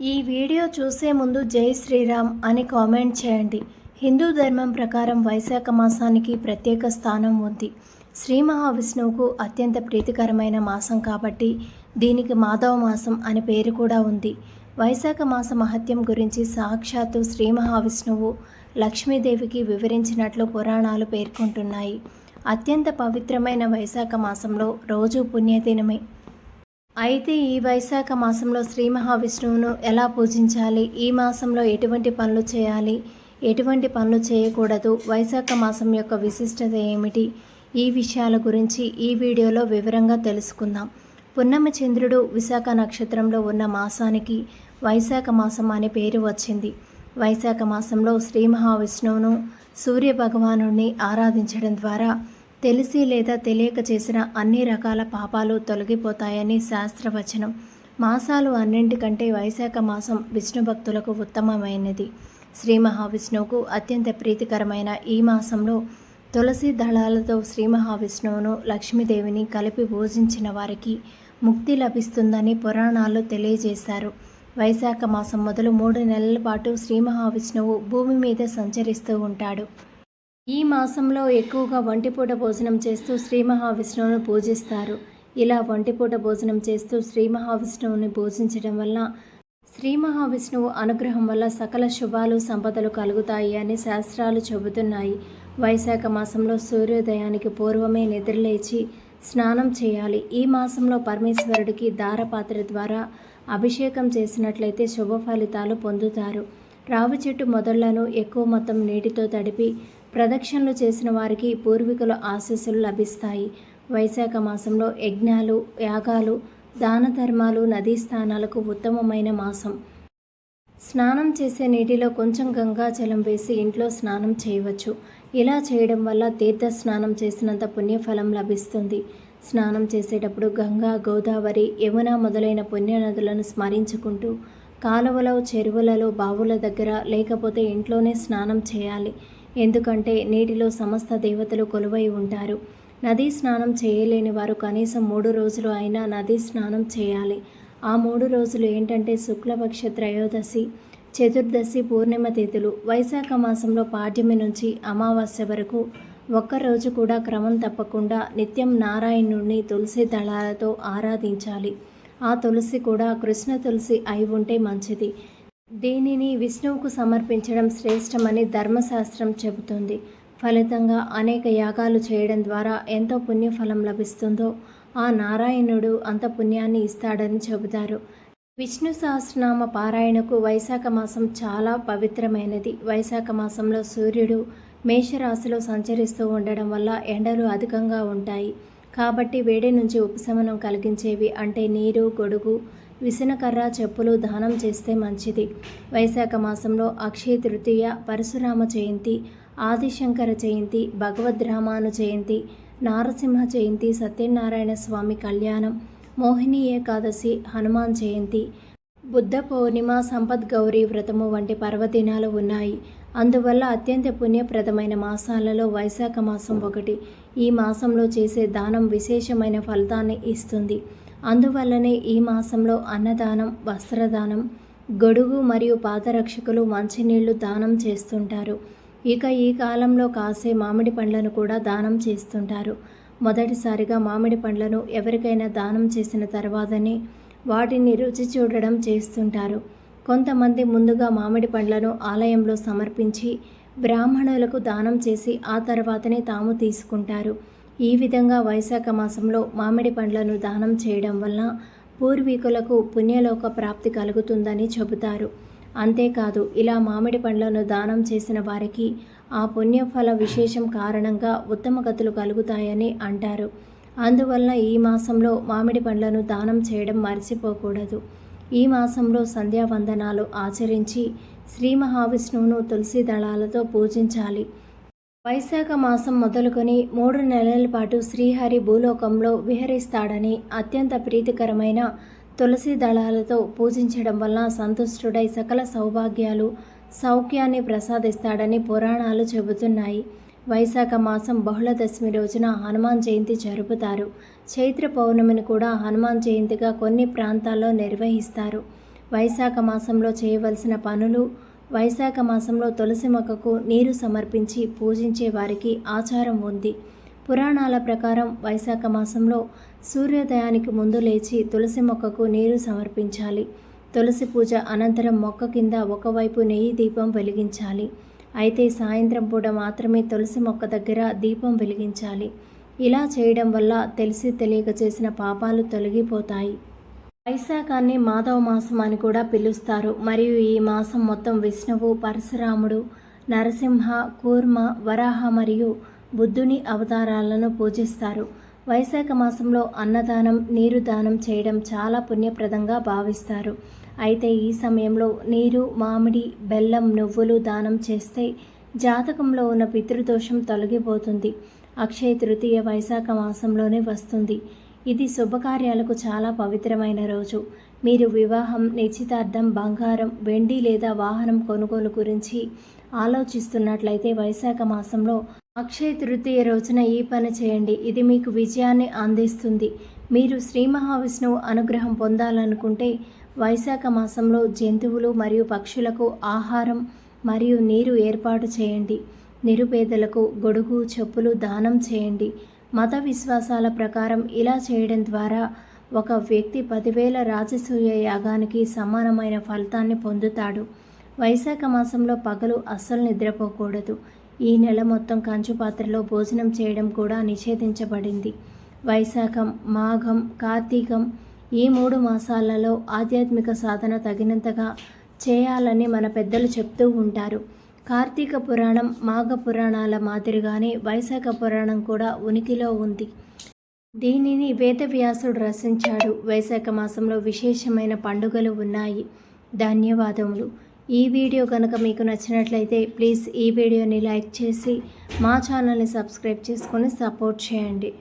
ఈ వీడియో చూసే ముందు జై శ్రీరామ్ అని కామెంట్ చేయండి. హిందూ ధర్మం ప్రకారం వైశాఖ మాసానికి ప్రత్యేక స్థానం ఉంది. శ్రీ మహావిష్ణువుకు అత్యంత ప్రీతికరమైన మాసం కాబట్టి దీనికి మాధవ మాసం అనే పేరు కూడా ఉంది. వైశాఖ మాస మహత్యం గురించి సాక్షాత్తు శ్రీ మహావిష్ణువు లక్ష్మీదేవికి వివరించినట్లు పురాణాలు పేర్కొంటున్నాయి. అత్యంత పవిత్రమైన వైశాఖ మాసంలో రోజు పుణ్యదినమే. అయితే ఈ వైశాఖ మాసంలో శ్రీ మహావిష్ణువును ఎలా పూజించాలి? ఈ మాసంలో ఎటువంటి పనులు చేయాలి? ఎటువంటి పనులు చేయకూడదు? వైశాఖ మాసం యొక్క విశిష్టత ఏమిటి? ఈ విషయాల గురించి ఈ వీడియోలో వివరంగా తెలుసుకుందాం. పున్నమ చంద్రుడు విశాఖ నక్షత్రంలో ఉన్న మాసానికి వైశాఖ మాసం అనే పేరు వచ్చింది. వైశాఖ మాసంలో శ్రీ మహావిష్ణువును సూర్య భగవానుడిని ఆరాధించడం ద్వారా తెలిసి లేదా తెలియక చేసిన అన్ని రకాల పాపాలు తొలగిపోతాయని శాస్త్రవచనం. మాసాలు అన్నింటికంటే వైశాఖ మాసం విష్ణు భక్తులకు ఉత్తమమైనది. శ్రీ మహావిష్ణువుకు అత్యంత ప్రీతికరమైన ఈ మాసంలో తులసి దళాలతో శ్రీ మహావిష్ణువును లక్ష్మీదేవిని కలిపి పూజించిన వారికి ముక్తి లభిస్తుందని పురాణాలు తెలియజేశారు. వైశాఖ మాసం మొదలు మూడు నెలల పాటు శ్రీ మహావిష్ణువు భూమి మీద సంచరిస్తూ ఉంటాడు. ఈ మాసంలో ఎక్కువగా వంటిపూట భోజనం చేస్తూ శ్రీ మహావిష్ణువును పూజిస్తారు. ఇలా వంటిపూట భోజనం చేస్తూ శ్రీ మహావిష్ణువుని పూజించడం వల్ల శ్రీ మహావిష్ణువు అనుగ్రహం వల్ల సకల శుభాలు సంపదలు కలుగుతాయి అని శాస్త్రాలు చెబుతున్నాయి. వైశాఖ మాసంలో సూర్యోదయానికి పూర్వమే నిద్రలేచి స్నానం చేయాలి. ఈ మాసంలో పరమేశ్వరుడికి దారపాత్ర ద్వారా అభిషేకం చేసినట్లయితే శుభ ఫలితాలు పొందుతారు. రావి చెట్టు మొదళ్ళను ఎక్కువ మొత్తం నీటితో తడిపి ప్రదక్షిణలు చేసిన వారికి పూర్వీకుల ఆశీస్సులు లభిస్తాయి. వైశాఖ మాసంలో యజ్ఞాలు యాగాలు దాన ధర్మాలు నదీ స్థానాలకు ఉత్తమమైన మాసం. స్నానం చేసే నీటిలో కొంచెం గంగా జలం వేసి ఇంట్లో స్నానం చేయవచ్చు. ఇలా చేయడం వల్ల తీర్థ స్నానం చేసినంత పుణ్యఫలం లభిస్తుంది. స్నానం చేసేటప్పుడు గంగా గోదావరి యమున మొదలైన పుణ్యనదులను స్మరించుకుంటూ కాలువలో చెరువులలో బావుల దగ్గర లేకపోతే ఇంట్లోనే స్నానం చేయాలి. ఎందుకంటే నీటిలో సమస్త దేవతలు కొలువై ఉంటారు. నదీ స్నానం చేయలేని వారు కనీసం మూడు రోజులు అయినా నదీ స్నానం చేయాలి. ఆ మూడు రోజులు ఏంటంటే శుక్లపక్ష త్రయోదశి చతుర్దశి పూర్ణిమ తిథులు. వైశాఖ మాసంలో పాడ్యమి నుంచి అమావాస్య వరకు ఒక్కరోజు కూడా క్రమం తప్పకుండా నిత్యం నారాయణుడిని తులసి దళాలతో ఆరాధించాలి. ఆ తులసి కూడా కృష్ణ తులసి అయి ఉంటే మంచిది. దీనిని విష్ణువుకు సమర్పించడం శ్రేష్టమని ధర్మశాస్త్రం చెబుతుంది. ఫలితంగా అనేక యాగాలు చేయడం ద్వారా ఎంతో పుణ్యఫలం లభిస్తుందో ఆ నారాయణుడు అంత పుణ్యాన్ని ఇస్తాడని చెబుతారు. విష్ణు సహస్రనామ పారాయణకు వైశాఖ మాసం చాలా పవిత్రమైనది. వైశాఖ మాసంలో సూర్యుడు మేషరాశిలో సంచరిస్తూ ఉండడం వల్ల ఎండలు అధికంగా ఉంటాయి. కాబట్టి వేడి నుంచి ఉపశమనం కలిగించేవి అంటే నీరు గొడుగు విసనకర్ర చెప్పులు దానం చేస్తే మంచిది. వైశాఖ మాసంలో అక్షయ తృతీయ పరశురామ జయంతి ఆదిశంకర జయంతి భగవద్రామాను జయంతి నారసింహ జయంతి సత్యనారాయణ స్వామి కళ్యాణం మోహిని ఏకాదశి హనుమాన్ జయంతి బుద్ధ పౌర్ణిమ సంపద్ గౌరీ వ్రతము వంటి పర్వదినాలు ఉన్నాయి. అందువల్ల అత్యంత పుణ్యప్రదమైన మాసాలలో వైశాఖ మాసం ఒకటి. ఈ మాసంలో చేసే దానం విశేషమైన ఫలితాన్ని ఇస్తుంది. అందువల్లనే ఈ మాసంలో అన్నదానం వస్త్రదానం గొడుగు మరియు పాదరక్షకులు మంచినీళ్ళు దానం చేస్తుంటారు. ఇక ఈ కాలంలో కాసే మామిడి పండ్లను కూడా దానం చేస్తుంటారు. మొదటిసారిగా మామిడి పండ్లను ఎవరికైనా దానం చేసిన తర్వాతనే వాటిని రుచి చూడడం చేస్తుంటారు. కొంతమంది ముందుగా మామిడి పండ్లను ఆలయంలో సమర్పించి బ్రాహ్మణులకు దానం చేసి ఆ తర్వాతనే తాము తీసుకుంటారు. ఈ విధంగా వైశాఖ మాసంలో మామిడి పండ్లను దానం చేయడం వల్ల పూర్వీకులకు పుణ్యలోక ప్రాప్తి కలుగుతుందని చెబుతారు. అంతేకాదు ఇలా మామిడి పండ్లను దానం చేసిన వారికి ఆ పుణ్యఫల విశేషం కారణంగా ఉత్తమ గతులు కలుగుతాయని అంటారు. అందువలన ఈ మాసంలో మామిడి పండ్లను దానం చేయడం మర్చిపోకూడదు. ఈ మాసంలో సంధ్యావందనాలు ఆచరించి శ్రీ మహావిష్ణువును తులసి దళాలతో పూజించాలి. వైశాఖ మాసం మొదలుకొని మూడు నెలల పాటు శ్రీహరి భూలోకంలో విహరిస్తాడని అత్యంత ప్రీతికరమైన తులసి దళాలతో పూజించడం వల్ల సంతుష్టుడై సకల సౌభాగ్యాలు సౌఖ్యాన్ని ప్రసాదిస్తాడని పురాణాలు చెబుతున్నాయి. వైశాఖ మాసం బహుళ దశమి రోజున హనుమాన్ జయంతి జరుపుతారు. చైత్ర పౌర్ణమిని కూడా హనుమాన్ జయంతిగా కొన్ని ప్రాంతాల్లో నిర్వహిస్తారు. వైశాఖ మాసంలో చేయవలసిన పనులు వైశాఖ మాసంలో తులసి మొక్కకు నీరు సమర్పించి పూజించే వారికి ఆచారం ఉంది. పురాణాల ప్రకారం వైశాఖ మాసంలో సూర్యోదయానికి ముందు లేచి తులసి మొక్కకు నీరు సమర్పించాలి. తులసి పూజ అనంతరం మొక్క కింద ఒకవైపు నెయ్యి దీపం వెలిగించాలి. అయితే సాయంత్రం పూట మాత్రమే తులసి మొక్క దగ్గర దీపం వెలిగించాలి. ఇలా చేయడం వల్ల తెలిసి తెలియక చేసిన పాపాలు తొలగిపోతాయి. వైశాఖాన్ని మాధవ మాసం అని కూడా పిలుస్తారు. మరియు ఈ మాసం మొత్తం విష్ణువు పరశురాముడు నరసింహ కూర్మ వరాహ మరియు బుద్ధుని అవతారాలను పూజిస్తారు. వైశాఖ మాసంలో అన్నదానం నీరు దానం చేయడం చాలా పుణ్యప్రదంగా భావిస్తారు. అయితే ఈ సమయంలో నీరు మామిడి బెల్లం నువ్వులు దానం చేస్తే జాతకంలో ఉన్న పితృదోషం తొలగిపోతుంది. అక్షయ తృతీయ వైశాఖ మాసంలోనే వస్తుంది. ఇది శుభకార్యాలకు చాలా పవిత్రమైన రోజు. మీరు వివాహం నిశ్చితార్థం బంగారం వెండి లేదా వాహనం కొనుగోలు గురించి ఆలోచిస్తున్నట్లయితే వైశాఖ మాసంలో అక్షయ తృతీయ రోజున ఈ పని చేయండి. ఇది మీకు విజయాన్ని అందిస్తుంది. మీరు శ్రీ మహావిష్ణువు అనుగ్రహం పొందాలనుకుంటే వైశాఖ మాసంలో జంతువులు మరియు పక్షులకు ఆహారం మరియు నీరు ఏర్పాటు చేయండి. నిరుపేదలకు గొడుగు చెప్పులు దానం చేయండి. మత విశ్వాసాల ప్రకారం ఇలా చేయడం ద్వారా ఒక వ్యక్తి పదివేల రాజసూయ యాగానికి సమానమైన ఫలితాన్ని పొందుతాడు. వైశాఖ మాసంలో పగలు అస్సలు నిద్రపోకూడదు. ఈ నెల మొత్తం కంచు పాత్రలో భోజనం చేయడం కూడా నిషేధించబడింది. వైశాఖం మాఘం కార్తీకం ఈ మూడు మాసాలలో ఆధ్యాత్మిక సాధన తగినంతగా చేయాలని మన పెద్దలు చెప్తూ ఉంటారు. కార్తీక పురాణం మాఘ పురాణాల మాదిరిగానే వైశాఖ పురాణం కూడా ఉనికిలో ఉంది. దీనిని వేదవ్యాసుడు రచించాడు. వైశాఖ మాసంలో విశేషమైన పండుగలు ఉన్నాయి. ధన్యవాదములు. ఈ వీడియో కనుక మీకు నచ్చినట్లయితే ప్లీజ్ ఈ వీడియోని లైక్ చేసి మా ఛానల్ని సబ్స్క్రైబ్ చేసుకొని సపోర్ట్ చేయండి.